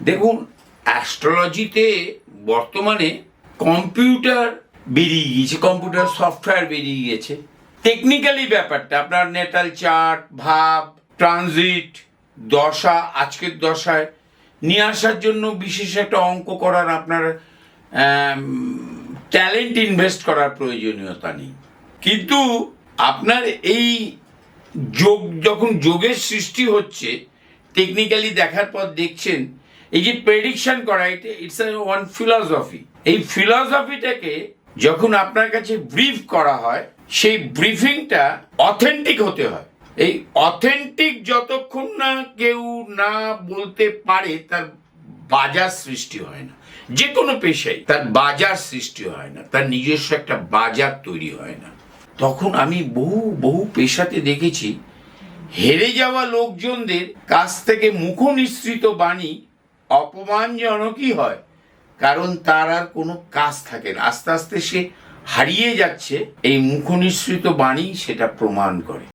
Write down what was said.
দেখুন অ্যাস্ট্রোলজিতে বর্তমানে কম্পিউটার বেরিয়ে গিয়েছে কম্পিউটার সফটওয়্যার বেরিয়ে গিয়েছে। টেকনিক্যালি ব্যাপারটা, আপনার নেটাল চার্ট, ভাব ট্রানজিট দশা, আজকের দশায় নিয়ে আসার জন্য বিশেষ একটা অঙ্ক করার আপনার ট্যালেন্ট ইনভেস্ট করার প্রয়োজনীয়তা নেই। কিন্তু আপনার এই যোগ, যখন যোগের সৃষ্টি হচ্ছে টেকনিক্যালি দেখার পর দেখছেন এই যে প্রেডিকশন করা এটা ইটস ওয়ান ফিলসফি এই ফিলসফিটাকে যখন আপনার কাছে ব্রিফ করা হয়, সেই ব্রিফিংটা অথেন্টিক হতে হয়। এই অথেন্টিক যতক্ষণ না কেউ না বলতে পারে, তার বাজার সৃষ্টি হয় না। যে কোনো পেশায় তার বাজার সৃষ্টি হয় না। তার নিজস্ব একটা বাজার তৈরি হয় না। তখন আমি বহু বহু পেশাতে দেখেছি, হেরে যাওয়া লোকজনদের কাছ থেকে মুখ নিঃসৃত বাণী অপমানজনকই হয়। কারণ তার আর কোনো কাজ থাকে না। আস্তে আস্তে সে হারিয়ে যাচ্ছে, এই মুখ নিঃসৃত বাণী সেটা প্রমাণ করে।